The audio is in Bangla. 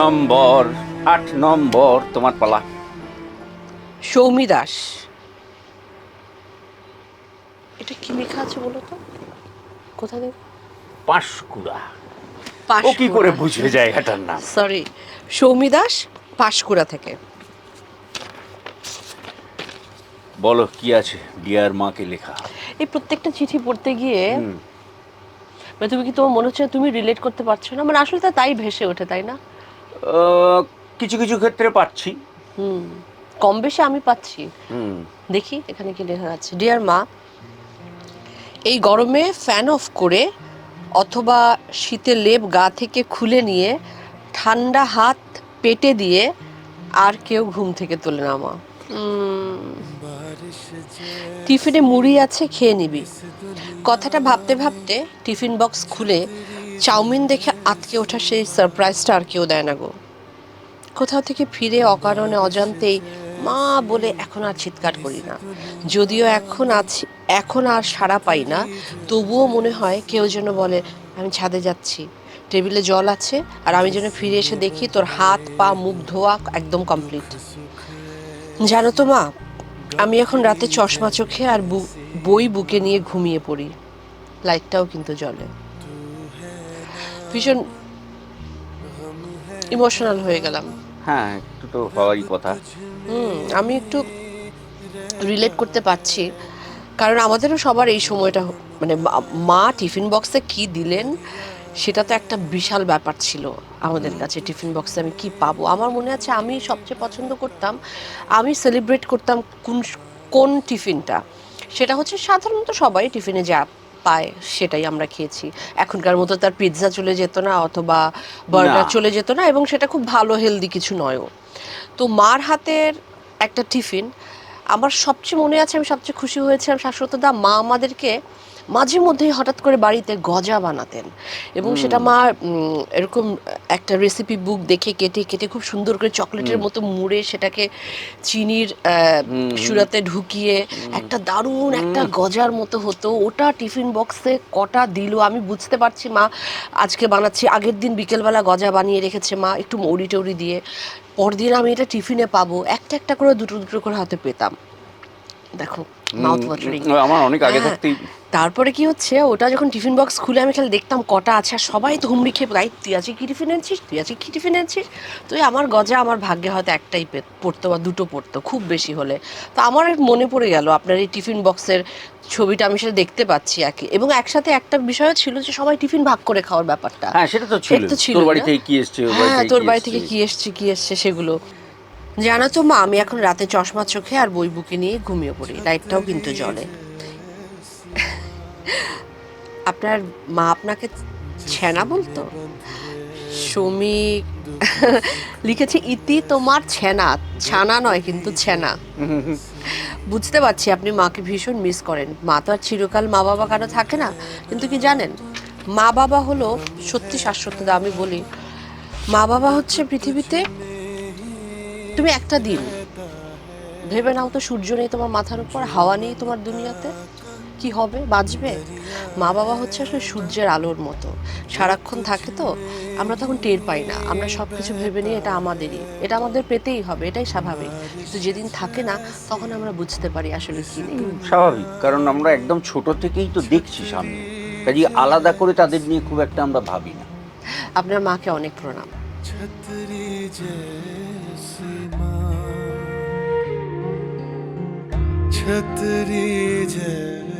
নম্বর আট নম্বর তোমার পালা। সৌমি দাস। এটা কি লেখা আছে বলো তো? কোথা থেকে? পাঁশকুড়া। ও কি করে বুঝবে জায়গাটার নাম? সরি সৌমি দাস পাঁশকুড়া থেকে। বলো কি আছে ডিয়ার মাকে লেখা? এই প্রত্যেকটা চিঠি পড়তে গিয়ে মানে তুমি কি তোমার মনে হচ্ছে তুমি রিলেট করতে পারছ না? মানে আসলে তাই ভেসে ওঠে তাই না? কিছু কিছু ক্ষেত্রে পাচ্ছি। হুম কম বেশি আমি পাচ্ছি। হুম। দেখি এখানে কি লেখা আছে। ডিয়ার মা এই গরমে ফ্যান অফ করে অথবা শীতে লেপ গা থেকে খুলে নিয়ে ঠান্ডা হাত পেটে দিয়ে আর কেউ ঘুম থেকে তোলে না মা। টিফিনে মুড়ি আছে খেয়ে নিবি। কথাটা ভাবতে ভাবতে টিফিন বক্স খুলে চাউমিন দেখে আটকে ওঠা সেই সারপ্রাইজটা আর কেউ দেয় না গো। কোথাও থেকে ফিরে অকারণে, অজান্তেই, মা বলে এখন আর চিৎকার করি না। যদিও এখন আছি, এখন আর সাড়া পাই না, তবুও মনে হয় কেউ যেন বলে, আমি ছাদে যাচ্ছি। টেবিলে জল আছে, আর আমি যেন ফিরে এসে দেখি তোর হাত, পা, মুখ, ধোয়া একদম কমপ্লিট জানো তো মা, আমি এখন রাতে চশমা চোখে আর বই বুকে নিয়ে ঘুমিয়ে পড়ি। লাইটটাও কিন্তু জ্বলে। ভীষণ ইমোশনাল হয়ে গেলাম। হ্যাঁ একটু তো হওয়ারই কথা। হুম আমি একটু রিলেট করতে পারছি। কারণ আমাদেরও সবার এই সময়টা মানে মা- মা টিফিন বক্সে কি দিলেন সেটা তো একটা বিশাল ব্যাপার ছিল আমাদের কাছে টিফিন বক্সে আমি কি পাবো। আমার মনে আছে আমি সবচেয়ে পছন্দ করতাম আমি সেলিব্রেট করতাম কোন কোন টিফিনটা। সেটা হচ্ছে সাধারণত সবাই টিফিনে যা পায় সেটাই আমরা খেয়েছি। এখনকার মতো তার পিৎজা চলে যেত না অথবা বার্গার চলে যেত না এবং সেটা খুব ভালো হেলদি কিছু নয়ও। তো মার হাতের একটা টিফিন আমার সবচেয়ে মনে আছে আমি সবচেয়ে খুশি হয়েছিলাম শাশ্বতদা মা আমাদেরকে মাঝে মধ্যেই হঠাৎ করে বাড়িতে গজা বানাতেন। এবং সেটা মা এরকম একটা রেসিপি বুক দেখে কেটে কেটে খুব সুন্দর করে চকলেটের মতো মুড়ে সেটাকে চিনির সুরাতে ঢুকিয়ে একটা দারুণ একটা গজার মতো হতো। ওটা টিফিন বক্সে কটা দিল আমি বুঝতে পারছি মা। আজকে বানাচ্ছি আগের দিন বিকেলবেলা গজা বানিয়ে রেখেছে মা একটু মৌরি টৌরি দিয়ে। পরদিন আমি এটা টিফিনে পাবো। একটা একটা করে দুটো দুটো করে হাতে পেতাম। দেখো মাউথ ওয়াটারিং আমার অনেক আগে হ্যাঁ। থাকতেই তারপরে কি হচ্ছে ওটা যখন টিফিন বক্স খুলে আমি খালি দেখতাম কটা আছে আর সবাই তো হুমড়ি খেয়ে তাই তুই আজকে কি টিফিন এনেছিস? তুই আজকে কি টিফিন এনেছিস? তো এই আমার গজা আমার ভাগ্যে হয়তো একটাই পড়তো বা দুটো পড়তো খুব বেশি হলে। তো আমার মনে পড়ে গেল আপনার এই টিফিন বক্সের ছবিটা আমি সেটা দেখতে পাচ্ছি একই এবং একসাথে একটা বিষয় ছিল যে সবাই টিফিন ভাগ করে খাওয়ার ব্যাপারটা। হ্যাঁ সেটা তো ছিল, তোর বাড়ি থেকে কি এসছে হ্যাঁ তোর বাড়ি থেকে কি এসছে কি এসছে সেগুলো। জানো তো মা, আমি এখন রাতে চশমা চোখে আর বই বুকে নিয়ে ঘুমিয়ে পড়ি, লাইটটাও কিন্তু জ্বলে। আপনার মা আপনাকে ছেনা বলতো? শ্রমিক লিখেছে, ইতি তোমার ছেনা। ছানা নয়, কিন্তু ছেনা। বুঝতে পারছি, আপনি মাকে ভীষণ মিস করেন। মা তো আর চিরকাল মা বাবা কারও থাকে না, কিন্তু কি জানেন? মা বাবা হলো সত্যি শাশ্বততা আমি বলি, মা বাবা হচ্ছে পৃথিবীতে তুমি একটা দিন। ভেবে নাও তো সূর্য নেই তোমার মাথার উপর হাওয়া নেই তোমার দুনিয়াতে। কি হবে? বাঁচবে? মা বাবা হচ্ছে আসলে সূর্যের আলোর মতো। সারাক্ষণ থাকে তো আমরা তখন টের পাই না। আমরা সব কিছু ভেবে নিই এটা আমাদেরই। এটা আমাদের পেতেই হবে এটাই স্বাভাবিক। কিন্তু যেদিন থাকে না তখন আমরা বুঝতে পারি আসলে কি নেই। স্বাভাবিক কারণ আমরা একদম ছোট থেকেই তো দেখছি সামনে। কাজে আলাদা করে তাদের নিয়ে খুব একটা আমরা ভাবি না। আপনার মাকে অনেক প্রণাম। सीमा। छतरी जैसे